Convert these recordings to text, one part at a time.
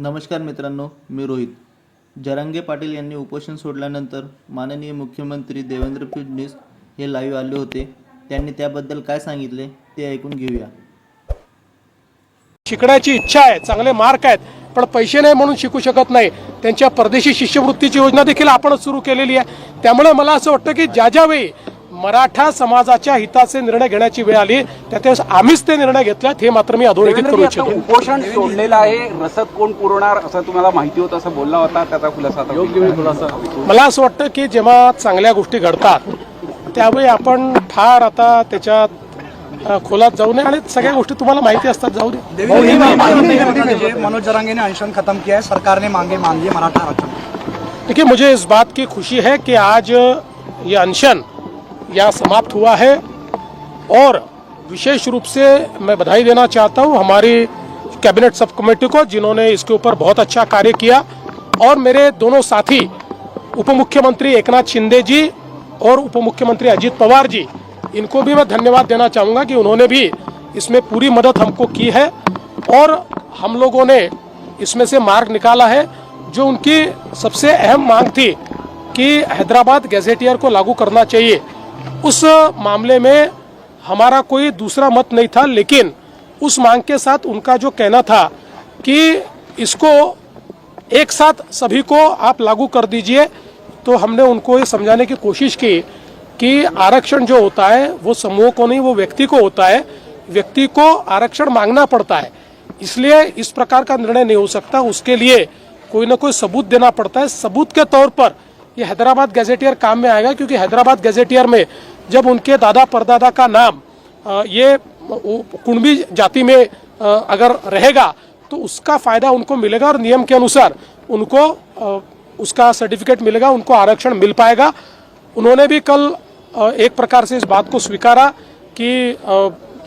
नमस्कार मित्रांनो मी रोहित. जरांगे पाटील यांनी उपोषण सोडल्यानंतर माननीय मुख्यमंत्री देवेंद्र फडणवीस हे लाईव्ह आले होते. त्यांनी त्याबद्दल काय सांगितले ते ऐकून घेऊया. शिकण्याची इच्छा आहे चांगले मार्क आहेत पण पैसे नाही म्हणून शिकू शकत नाही. त्यांच्या परदेशी शिष्यवृत्तीची योजना देखील आपणच सुरू केलेली आहे. त्यामुळे मला असं वाटतं की ज्या ज्या वेळी मराठा समाजाच्या हिताचे निर्णय घेण्याची वेळ आली. त्या त्यावेळेस आम्हीच ते निर्णय घेतल्यात हे मात्र मी अधोरेखित करू इच्छितो. उपोषण सोडलेलं आहे. रसद कोण पुरवणार असं तुम्हाला माहिती होतं असं बोलला होता. त्याचा खुलासा योग्य वेळी खुलासा मला असं वाटतं की जेव्हा चांगल्या गोष्टी घडतात त्यावेळी आपण फार आता त्याच्यात खोलात जाऊ नये. आणि सगळ्या गोष्टी तुम्हाला माहिती असतात जाऊ दे. देवेंद्र जी, माननीय मुख्यमंत्री जी, मनोज जरांगे ने अनशन खत्म किया है सरकार ने मांगे मराठा आरक्षण. देखिए मुझे इस बात की खुशी है कि आज ये अनशन यहाँ समाप्त हुआ है। और विशेष रूप से मैं बधाई देना चाहता हूँ हमारी कैबिनेट सब कमेटी को, जिन्होंने इसके ऊपर बहुत अच्छा कार्य किया। और मेरे दोनों साथी उप मुख्यमंत्री एकनाथ शिंदे जी और उप मुख्यमंत्री अजीत पवार जी, इनको भी मैं धन्यवाद देना चाहूँगा कि उन्होंने भी इसमें पूरी मदद हमको की है। और हम लोगों ने इसमें से मार्ग निकाला है। जो उनकी सबसे अहम मांग थी कि हैदराबाद गैजेटियर को लागू करना चाहिए। उस मामले में हमारा कोई दूसरा मत नहीं था, लेकिन उस मांग के साथ उनका जो कहना था कि इसको एक साथ सभी को आप लागू कर दीजिए तो हमने उनको ये समझाने की कोशिश की कि आरक्षण जो होता है, वो समूह को नहीं, वो व्यक्ति को होता है। व्यक्ति को आरक्षण मांगना पड़ता है, इसलिए इस प्रकार का निर्णय नहीं हो सकता। उसके लिए कोई ना कोई सबूत देना पड़ता है। सबूत के तौर पर ये हैदराबाद गैजेटियर काम में आएगा, क्योंकि हैदराबाद गैजेटियर में जब उनके दादा परदादा का नाम ये कुणबी जाति में अगर रहेगा तो उसका फ़ायदा उनको मिलेगा और नियम के अनुसार उनको उसका सर्टिफिकेट मिलेगा, उनको आरक्षण मिल पाएगा। उन्होंने भी कल एक प्रकार से इस बात को स्वीकारा कि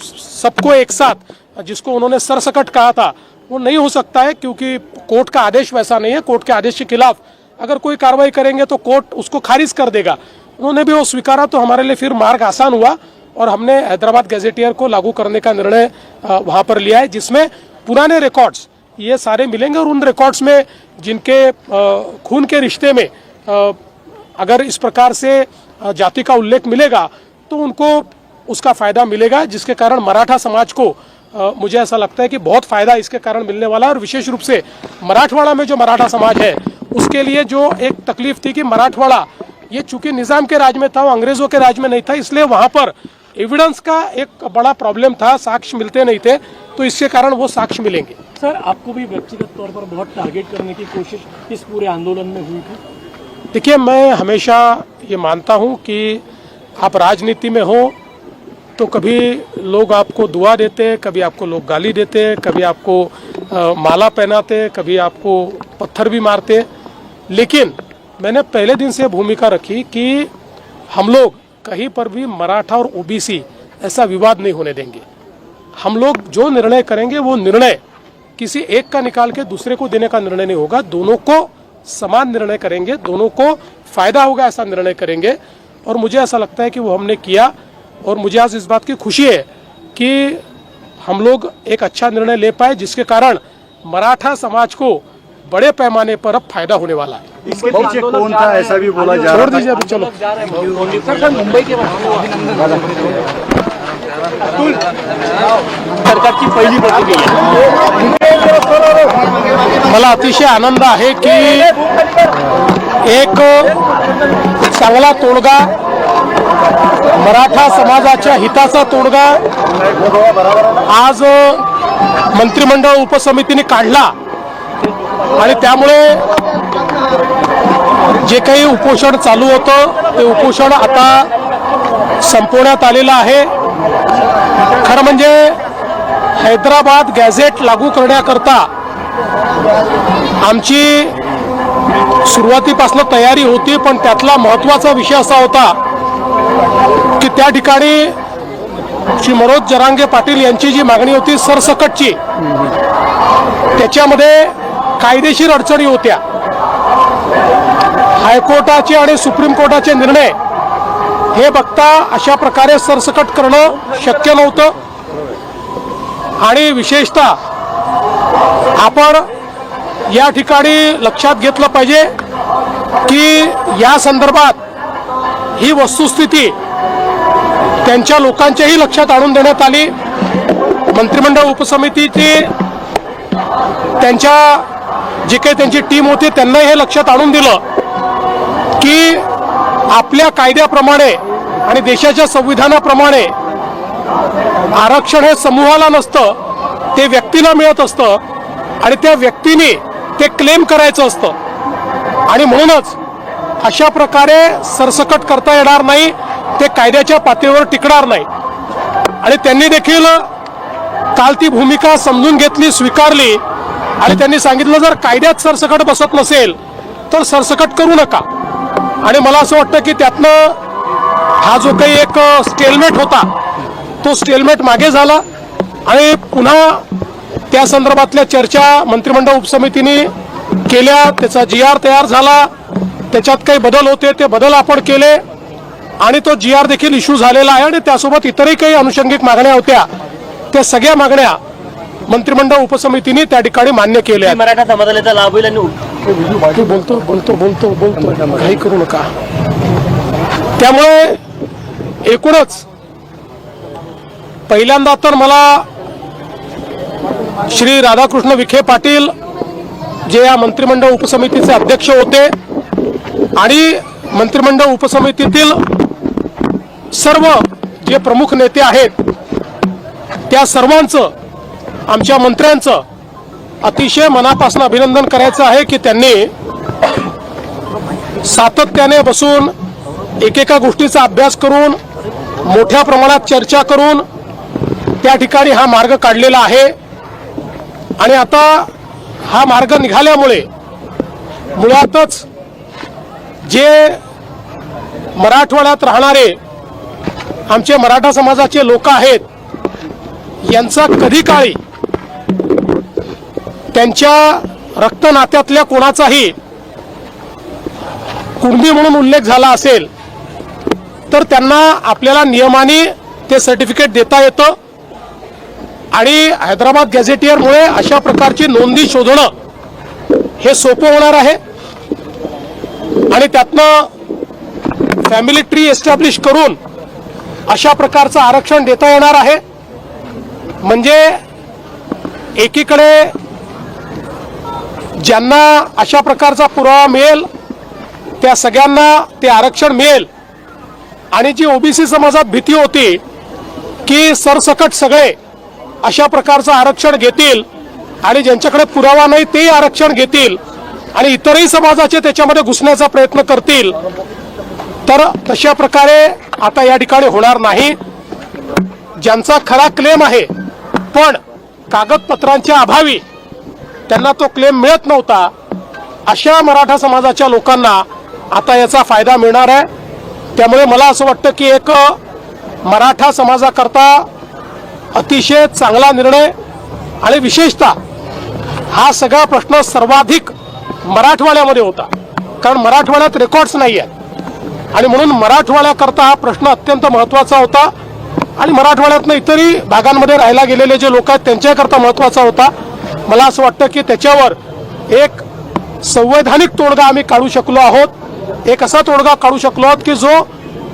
सबको एक साथ, जिसको उन्होंने सरसकट कहा था, वो नहीं हो सकता है, क्योंकि कोर्ट का आदेश वैसा नहीं है। कोर्ट के आदेश के खिलाफ अगर कोई कार्रवाई करेंगे तो कोर्ट उसको खारिज कर देगा। उन्होंने भी वो स्वीकारा तो हमारे लिए फिर मार्ग आसान हुआ और हमने हैदराबाद गैजेटियर को लागू करने का निर्णय वहाँ पर लिया है, जिसमें पुराने रिकॉर्ड्स ये सारे मिलेंगे और उन रिकॉर्ड्स में जिनके खून के रिश्ते में अगर इस प्रकार से जाति का उल्लेख मिलेगा तो उनको उसका फ़ायदा मिलेगा, जिसके कारण मराठा समाज को मुझे ऐसा लगता है कि बहुत फ़ायदा इसके कारण मिलने वाला है और विशेष रूप से मराठवाड़ा में जो मराठा समाज है उसके लिए जो एक तकलीफ़ थी कि मराठवाड़ा ये चूँकि निज़ाम के राज में था वो अंग्रेज़ों के राज में नहीं था इसलिए वहाँ पर एविडेंस का एक बड़ा प्रॉब्लम था साक्ष्य मिलते नहीं थे तो इसके कारण वो साक्ष्य मिलेंगे। सर आपको भी व्यक्तिगत तौर पर बहुत टारगेट करने की कोशिश इस पूरे आंदोलन में हुई थी? देखिए मैं हमेशा ये मानता हूँ कि आप राजनीति में हो तो कभी लोग आपको दुआ देते कभी आपको लोग गाली देते कभी आपको अ, माला पहनाते कभी आपको पत्थर भी मारते लेकिन मैंने पहले दिन से भूमिका रखी कि हम लोग कहीं पर भी मराठा और ओबीसी ऐसा विवाद नहीं होने देंगे। हम लोग जो निर्णय करेंगे वो निर्णय किसी एक का निकाल के दूसरे को देने का निर्णय नहीं होगा। दोनों को समान निर्णय करेंगे, दोनों को फ़ायदा होगा ऐसा निर्णय करेंगे। और मुझे ऐसा लगता है कि वो हमने किया और मुझे आज इस बात की खुशी है कि हम लोग एक अच्छा निर्णय ले पाए जिसके कारण मराठा समाज को बड़े पैमाने पर अब फायदा होने वाला है। इसके पीछे कौन था? ऐसा भी बोला जा छोड़ दीजिए अभी चलो। है। मुंबई के सरकारची पहिली प्रतिक्रिया मला अतिशय आनंद आहे की एक चांगला तोडगा मराठा समाजाच्या हिताचा तोडगा आज मंत्रिमंडळ उपसमितीने काढला. आणि त्यामुळे जे काही उपोषण चालू होतं ते उपोषण आता संपवण्यात आलेलं आहे. खरं म्हणजे हैदराबाद गॅझेट लागू करण्याकरता आमची सुरुवातीपासून तयारी होती पण त्यातला महत्त्वाचा विषय असा होता की त्या ठिकाणी श्री मनोज जरांगे पाटील यांची जी मागणी होती सरसकटची त्याच्यामध्ये कायदेशीर अडचणी होत्या. हायकोर्टाचे आणि सुप्रीम कोर्टाचे निर्णय हे बघता अशा प्रकारे सरसकट करणं शक्य नव्हतं. आणि विशेषतः आपण या ठिकाणी लक्षात घेतलं पाहिजे की या संदर्भात ही वस्तुस्थिती त्यांच्या लोकांच्याही लक्षात आणून देण्यात आली. मंत्रिमंडळ उपसमितीची त्यांच्या जे काही त्यांची टीम होती त्यांना हे लक्षात आणून दिलं की आपल्या कायद्याप्रमाणे आणि देशाच्या संविधानाप्रमाणे आरक्षण हे समूहाला नसतं ते व्यक्तीला मिळत असतं आणि त्या व्यक्तीने ते क्लेम करायचं असतं. आणि म्हणूनच अशा प्रकारे सरसकट करता येणार नाही ते कायद्याच्या पातळीवर टिकणार नाही. आणि त्यांनी देखील काल ती भूमिका समजून घेतली स्वीकारली. आणि त्यांनी सांगितलं जर कायद्यात सरसकट बसत नसेल तर सरसकट करू नका. आणि मला असं वाटतं की त्यातनं हा जो काही एक स्टेलमेट होता तो स्टेलमेट मागे झाला. आणि पुन्हा त्या संदर्भातल्या चर्चा मंत्रिमंडळ उपसमितीने केल्या. त्याचा जी आर तयार झाला. त्याच्यात काही बदल होते ते बदल आपण केले. आणि तो जी आर देखील इश्यू झालेला आहे. आणि त्यासोबत इतरही काही अनुषंगिक मागण्या होत्या. त्या सगळ्या मागण्या मंत्रिमंडळ उपसमितीने त्या ठिकाणी मान्य केल्या आहेत. मराठा समाजाला लाभ होईल आणि बोलतो बोलतो बोलतो बोलतो घाई करू नका त्यामुळे एकूणच पहिल्यांदा तर मला श्री राधाकृष्ण विखे पाटील जे या मंत्रिमंडळ उपसमितीचे अध्यक्ष होते आणि मंत्रिमंडळ उपसमितीतील सर्व जे प्रमुख नेते आहेत त्या सर्वांचं आमच्या मंत्र्यांचं अतिशय मनापासून अभिनंदन करायचं आहे की त्यांनी सातत्याने बसून एकेका गोष्टीचा अभ्यास करून मोठ्या प्रमाणात चर्चा करून त्या ठिकाणी हा मार्ग काढलेला आहे. आणि आता हा मार्ग निघाल्यामुळे मुळातच जे मराठवाड्यात राहणारे आमचे मराठा समाजाचे लोक आहेत यांचा कधी काळी त्यांच्या रक्तनात्यातल्या कोणाचाही कुणबी म्हणून उल्लेख झाला असेल तर त्यांना आपल्याला नियमाने ते सर्टिफिकेट देता येतं. आणि हैदराबाद गॅझेटियरमुळे अशा प्रकारची नोंदी शोधणं हे सोपं होणार आहे. आणि त्यातनं फॅमिली ट्री एस्टॅब्लिश करून अशा प्रकारचं आरक्षण देता येणार आहे. म्हणजे एकीकडे ज्यांना अशा प्रकारचा पुरावा मिळेल त्या सगळ्यांना ते आरक्षण मिळेल. आणि जी ओबीसी समाजात भीती होती की सरसकट सगळे अशा प्रकारचं आरक्षण घेतील आणि ज्यांच्याकडे पुरावा नाही तेही आरक्षण घेतील आणि इतरही समाजाचे त्याच्यामध्ये घुसण्याचा प्रयत्न करतील तर तशा प्रकारे आता या ठिकाणी होणार नाही. ज्यांचा खरा क्लेम आहे पण कागदपत्रांच्या अभावी त्यांना तो क्लेम मिळत नव्हता. अशा मराठा समाजाच्या लोकांना आता याचा फायदा मिळणार आहे. त्यामुळे मला असं वाटतं की एक मराठा समाजाकरता अतिशय चांगला निर्णय आणि विशेषतः हा सगळा प्रश्न सर्वाधिक मराठवाड्यामध्ये होता. कारण मराठवाड्यात रेकॉर्ड्स नाही आहेत आणि म्हणून मराठवाड्याकरता हा प्रश्न अत्यंत महत्त्वाचा होता. आणि मराठवाड्यातनं इतरही भागांमध्ये राहायला गेलेले जे लोक आहेत त्यांच्याकरता महत्त्वाचा होता. मला असं वाटतं की त्याच्यावर एक संवैधानिक तोडगा आम्ही काढू शकलो आहोत. एक असा तोडगा काढू शकलो आहोत की जो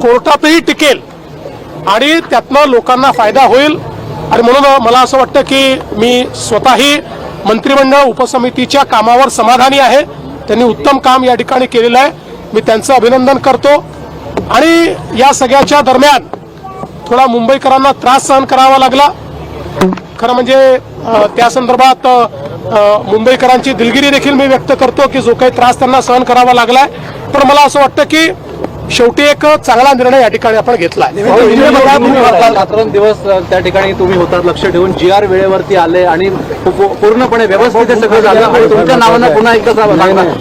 कोर्टातही टिकेल आणि त्यातनं लोकांना फायदा होईल. आणि म्हणून मला असं वाटतं की मी स्वतःही मंत्रिमंडळ उपसमितीच्या कामावर समाधानी आहे. त्यांनी उत्तम काम या ठिकाणी केलेलं आहे. मी त्यांचं अभिनंदन करतो. आणि या सगळ्याच्या दरम्यान थोडा मुंबईकरांना त्रास सहन करावा लागला. खरं म्हणजे त्या संदर्भात मुंबईकरांची दिलगिरी देखील मी व्यक्त करतो की जो काही त्रास त्यांना सहन करावा लागलाय. पण मला असं वाटतं की शेवटी एक चांगला निर्णय या ठिकाणी आपण घेतलाय. दिवस त्या ठिकाणी तुम्ही होतात लक्ष ठेवून जी आर वेळेवरती आले आणि पूर्णपणे व्यवस्थित हे सगळं झालं. आणि तुमच्या नावानं पुन्हा एकदा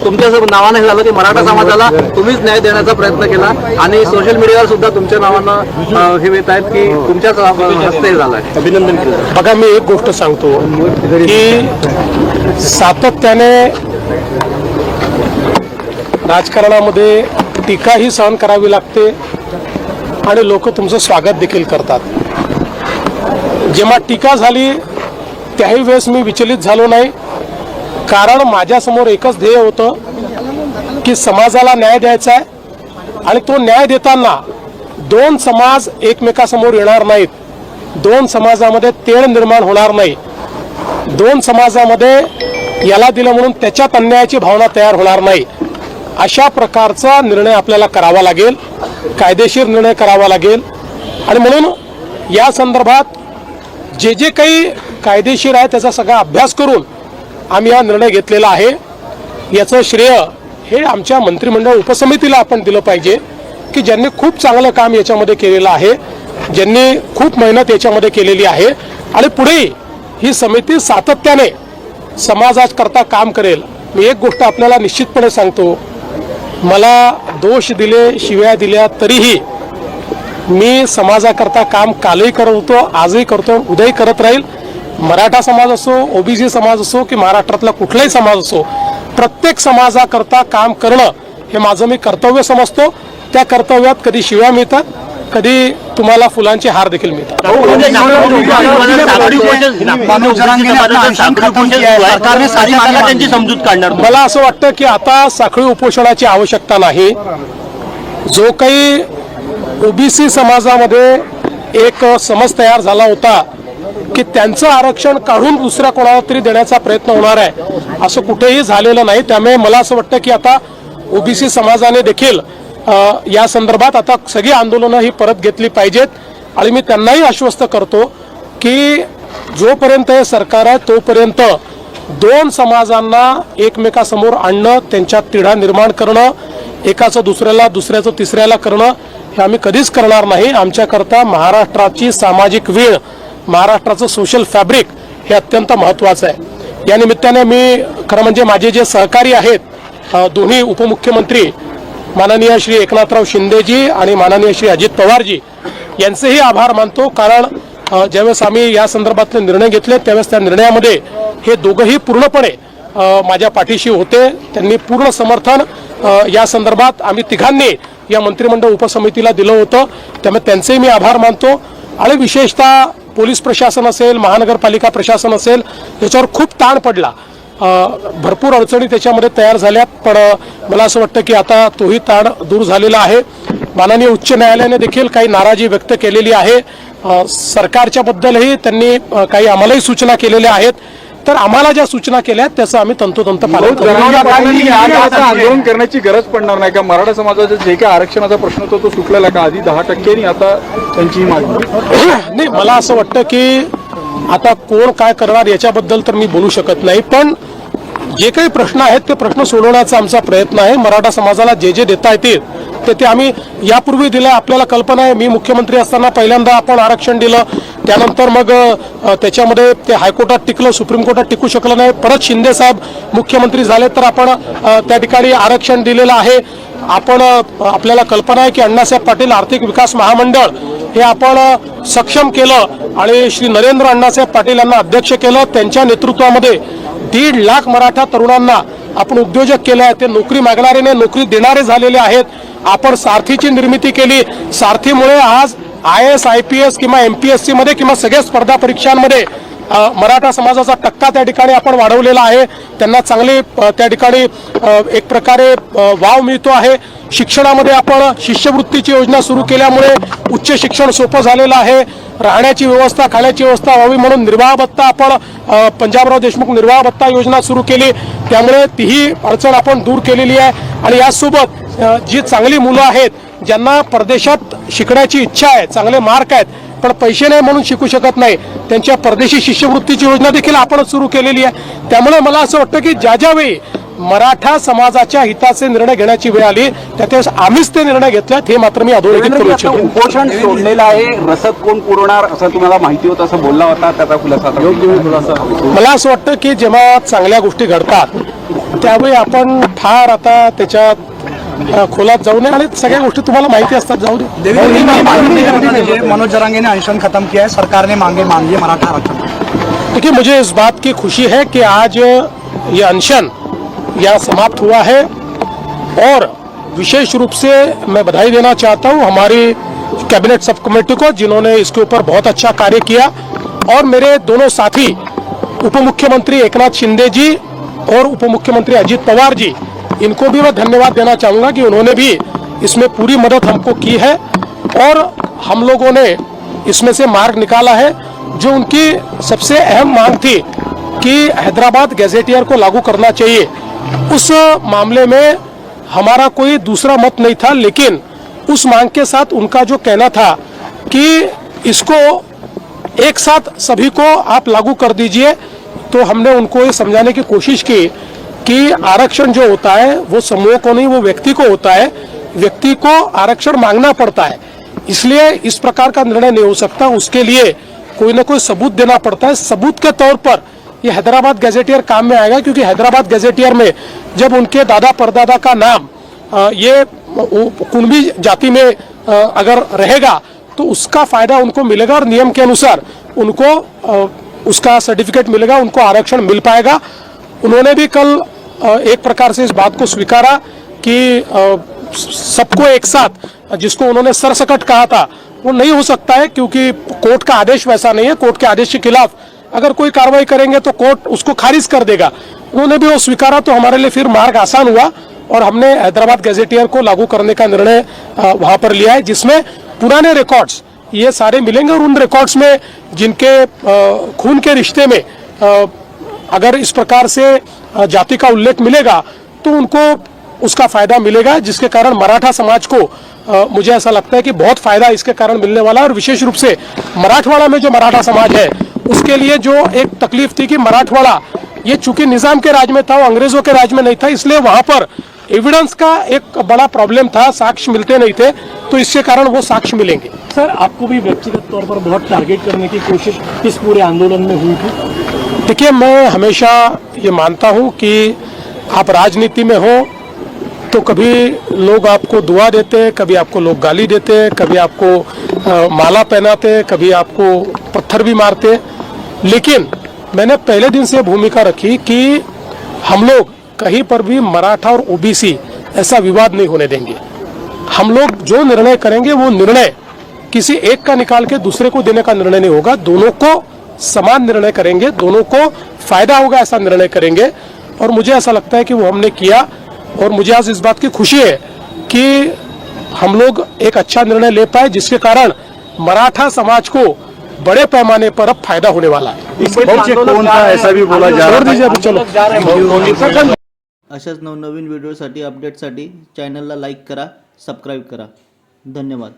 तुमच्या नावानं हे झालं की मराठा समाजाला तुम्हीच न्याय देण्याचा प्रयत्न केला. आणि सोशल मीडियावर सुद्धा तुमच्या नावानं हे येत आहेत की तुमच्याच अं, हस्ते हे झालंय अभिनंदन केलं. बघा मी एक गोष्ट सांगतो की सातत्याने राजकारणामध्ये टीकाही सहन करावी लागते आणि लोक तुमचं स्वागत देखील करतात. जेव्हा टीका झाली त्याही वेळेस मी विचलित झालो नाही. कारण माझ्यासमोर एकच ध्येय होतं की समाजाला न्याय द्यायचा आहे आणि तो न्याय देताना दोन समाज एकमेकासमोर येणार नाहीत. दोन समाजामध्ये तेढ निर्माण होणार नाही. दोन समाजामध्ये याला दिलं म्हणून त्याच्यात अन्यायाची भावना तयार होणार नाही. अशा प्रकारचा निर्णय आपल्याला करावा लागेल कायदेशीर निर्णय करावा लागेल. आणि म्हणून या संदर्भात जे जे काही कायदेशीर आहे त्याचा सगळा अभ्यास करून आम्ही हा निर्णय घेतलेला आहे. याचं श्रेय हे आमच्या मंत्रिमंडळ उपसमितीला आपण दिलं पाहिजे की ज्यांनी खूप चांगलं काम याच्यामध्ये केलेलं आहे ज्यांनी खूप मेहनत याच्यामध्ये केलेली आहे. आणि पुढेही ही समिती सातत्याने समाजाकरता काम करेल. मी एक गोष्ट आपल्याला निश्चितपणे सांगतो मला दोष दिले शिव्या दिल्या तरीही मी समाजाकरता काम कालही करत होतो आजही करतो उद्याही करत राहील. मराठा समाज असो ओबीसी समाज असो की महाराष्ट्रातला कुठलाही समाज असो प्रत्येक समाजाकरता काम करणं हे माझं मी कर्तव्य समजतो. त्या कर्तव्यात कधी शिव्या मिळतात कधी तुम्हाला फुलांचे हार देखील मिळतात है मान ली। समजूत काढणार मला असं वाटतं की आता साखळी उपोषणाची आवश्यकता नाही. जो काही ओबीसी समाजामध्ये एक समज तयार झाला होता की त्यांचं आरक्षण काढून दुसऱ्या कोणाला तरी देण्याचा प्रयत्न होणार आहे असं कुठेही झालेलं नाही. त्यामुळे मला असं वाटतं की आता ओबीसी समाजाने देखील या संदर्भात आता सगळी आंदोलनं ही परत घेतली पाहिजेत. आणि मी त्यांनाही आश्वस्त करतो की जोपर्यंत हे सरकार आहे तोपर्यंत दोन समाजांना एकमेकासमोर आणणं त्यांच्यात तिढा निर्माण करणं एकाचं दुसऱ्याला दुसऱ्याचं तिसऱ्याला करणं हे आम्ही कधीच करणार नाही. आमच्याकरता महाराष्ट्राची सामाजिक वेळ महाराष्ट्राचं सोशल फॅब्रिक हे अत्यंत महत्त्वाचं आहे. या निमित्ताने मी खरं म्हणजे माझे जे सहकारी आहेत दोन्ही उपमुख्यमंत्री माननीय श्री एकनाथराव शिंदेजी आणि माननीय श्री अजित पवारजी यांचेही आभार मानतो कारण ज्यावेळेस आम्ही या संदर्भातले निर्णय घेतले त्यावेळेस त्या निर्णयामध्ये हे दोघंही पूर्णपणे माझ्या पाठीशी होते. त्यांनी पूर्ण समर्थन या संदर्भात आम्ही तिघांनी या मंत्रिमंडळ उपसमितीला दिलं होतं. त्यामुळे त्यांचेही मी आभार मानतो. आणि विशेषतः पोलीस प्रशासन असेल महानगरपालिका प्रशासन असेल याच्यावर खूप ताण पडला. भरपूर अडचणी त्याच्यामध्ये तयार झाल्यात पण मला असं वाटतं की आता तोही ताण दूर झालेला आहे. माननीय उच्च न्यायालयाने देखील काही नाराजी व्यक्त केलेली आहे. सरकारच्या बद्दलही त्यांनी काही आम्हालाही सूचना केलेल्या आहेत. तर आम्हाला ज्या सूचना केल्या आहेत त्याचं आम्ही तंतोतंत पालन आंदोलन करण्याची गरज पडणार नाही का मराठा समाजाचा जे काही आरक्षणाचा प्रश्न होता तो सुटलेला का? आधी दहा टक्के आता त्यांची मागणी. नाही मला असं वाटतं की आता कोण काय करणार याच्याबद्दल तर मी बोलू शकत नाही पण जे काही प्रश्न आहेत ते प्रश्न सोडवण्याचा आमचा प्रयत्न आहे. मराठा समाजाला जे जे देता येतील ते ते आम्ही यापूर्वी दिलं आपल्याला कल्पना आहे. मी मुख्यमंत्री असताना पहिल्यांदा आपण आरक्षण दिलं त्यानंतर मग त्याच्यामध्ये ते हायकोर्टात टिकलं सुप्रीम कोर्टात टिकू शकलं नाही. परत शिंदे साहेब मुख्यमंत्री झाले तर आपण त्या ठिकाणी आरक्षण दिलेलं आहे. आपण आपल्याला कल्पना आहे की अण्णासाहेब पाटील आर्थिक विकास महामंडळ हे आपण सक्षम केलं आणि श्री नरेंद्र अण्णासाहेब पाटील यांना अध्यक्ष केलं. त्यांच्या नेतृत्वामध्ये दीड लाख मराठा तरुणांना आपण उद्योजक केले आहे. ते नोकरी मागणारे नाही नोकरी देणारे झालेले आहेत. आपण सारथीची निर्मिती केली. सारथीमुळे आज I S I P S किंवा एम पी एस सीमध्ये किंवा सगळ्या स्पर्धा परीक्षांमध्ये मराठा समाजाचा टक्का त्या ठिकाणी आपण वाढवलेला आहे. त्यांना चांगली त्या ठिकाणी एक प्रकारे वाव मिळतो आहे. शिक्षणामध्ये आपण शिष्यवृत्तीची योजना सुरू केल्यामुळे उच्च शिक्षण सोपं झालेलं आहे. राहण्याची व्यवस्था खाण्याची व्यवस्था व्हावी म्हणून निर्वाह भत्ता आपण पंजाबराव देशमुख निर्वाह भत्ता योजना सुरू केली. त्यामुळे तीही अडचण आपण दूर केलेली आहे. आणि यासोबत जी चांगली मुलं आहेत ज्यांना परदेशात शिकण्याची इच्छा आहे चांगले मार्क आहेत पण पैसे नाही म्हणून शिकू शकत नाही त्यांच्या परदेशी शिष्यवृत्तीची योजना देखील आपण सुरू केलेली आहे त्यामुळे मला असं वाटतं की ज्या ज्या वेळी मराठा समाजाच्या हिताचे निर्णय घेण्याची वेळ आली त्यावेळेस आम्हीच ते निर्णय घेतलेत हे मात्र मी अधोरेखित करू इच्छितो उपोषण सोडलेलं आहे रसद कोण पुरवणार असं तुम्हाला माहिती होतं असं बोलला होता त्याचा खुलासा. मला असं वाटतं की जेव्हा चांगल्या गोष्टी घडतात त्यावेळी आपण फार आता त्याच्यात खोलात जाऊ नये. आणि सगळ्या गोष्टी तुम्हाला माहिती असतात जाऊ दे. मनोज जरांगे ने अनशन खत्म किया है सरकार ने मांगे ली मराठा आरक्षण. देखिए मुझे इस बात की खुशी है कि आज ये अनशन यहाँ समाप्त हुआ है और विशेष रूप से मैं बधाई देना चाहता हूँ हमारी कैबिनेट सब कमेटी को जिन्होंने इसके ऊपर बहुत अच्छा कार्य किया और मेरे दोनों साथी उप मुख्यमंत्री एकनाथ शिंदे जी और उप मुख्यमंत्री अजीत पवार जी इनको भी मैं धन्यवाद देना चाहूँगा कि उन्होंने भी इसमें पूरी मदद हमको की है और हम लोगों ने इसमें से मार्ग निकाला है। जो उनकी सबसे अहम मांग थी कि हैदराबाद गैजेटियर को लागू करना चाहिए, उस मामले में हमारा कोई दूसरा मत नहीं था, लेकिन उस मांग के साथ उनका जो कहना था कि इसको एक साथ सभी को आप लागू कर दीजिए तो हमने उनको ये समझाने की कोशिश की कि आरक्षण जो होता है, वो समूह को नहीं, वो व्यक्ति को होता है। व्यक्ति को आरक्षण मांगना पड़ता है। इसलिए इस प्रकार का निर्णय नहीं हो सकता। उसके लिए कोई ना कोई सबूत देना पड़ता है। सबूत के तौर पर ये हैदराबाद गैजेटियर काम में आएगा, क्योंकि हैदराबाद गैजेटियर में जब उनके दादा परदादा का नाम ये कुणबी जाति में अगर रहेगा तो उसका फ़ायदा उनको मिलेगा और नियम के अनुसार उनको उसका सर्टिफिकेट मिलेगा, उनको आरक्षण मिल पाएगा। उन्होंने भी कल एक प्रकार से इस बात को स्वीकारा कि सबको एक साथ, जिसको उन्होंने सरसकट कहा था, वो नहीं हो सकता है क्योंकि कोर्ट का आदेश वैसा नहीं है। कोर्ट के आदेश के खिलाफ अगर कोई कार्रवाई करेंगे तो कोर्ट उसको खारिज कर देगा। उन्होंने भी वो स्वीकारा तो हमारे लिए फिर मार्ग आसान हुआ और हमने हैदराबाद गैजेटियर को लागू करने का निर्णय वहाँ पर लिया है, जिसमें पुराने रिकॉर्ड्स ये सारे मिलेंगे और उन रिकॉर्ड्स में जिनके खून के रिश्ते में अगर इस प्रकार से जाति का उल्लेख मिलेगा तो उनको उसका फ़ायदा मिलेगा जिसके कारण मराठा समाज को अ, मुझे ऐसा लगता है कि बहुत फ़ायदा इसके कारण मिलने वाला है। और विशेष रूप से मराठवाड़ा में जो मराठा समाज है उसके लिए जो एक तकलीफ़ थी कि मराठवाड़ा ये चूँकि निज़ाम के राज में था अंग्रेज़ों के राज में नहीं था इसलिए वहाँ पर एविडेंस का एक बड़ा प्रॉब्लम था साक्ष्य मिलते नहीं थे तो इसके कारण वो साक्ष्य मिलेंगे। सर आपको भी व्यक्तिगत तौर पर बहुत टारगेट करने की कोशिश इस पूरे आंदोलन में हुई थी? देखिए मैं हमेशा ये मानता हूँ कि आप राजनीति में हो तो कभी लोग आपको दुआ देते हैं कभी आपको लोग गाली देते हैं कभी आपको अ, माला पहनाते हैं कभी आपको पत्थर भी मारते हैं। लेकिन मैंने पहले दिन से भूमिका रखी कि हम लोग कहीं पर भी मराठा और ओबीसी ऐसा विवाद नहीं होने देंगे। हम लोग जो निर्णय करेंगे वो निर्णय किसी एक का निकाल के दूसरे को देने का निर्णय नहीं होगा दोनों को समान निर्णय करेंगे दोनों को फ़ायदा होगा ऐसा निर्णय करेंगे। और मुझे ऐसा लगता है कि वो हमने किया और मुझे आज इस बात की खुशी है कि हम लोग एक अच्छा निर्णय ले पाए जिसके कारण मराठा समाज को बड़े पैमाने पर अब फ़ायदा होने वाला है। ऐसा भी बोला छोड़ दीजिए अभी चलो। अशाच नवनवीन व्हिडिओसाठी अपडेटसाठी चॅनलला लाईक करा सबस्क्राईब करा. धन्यवाद.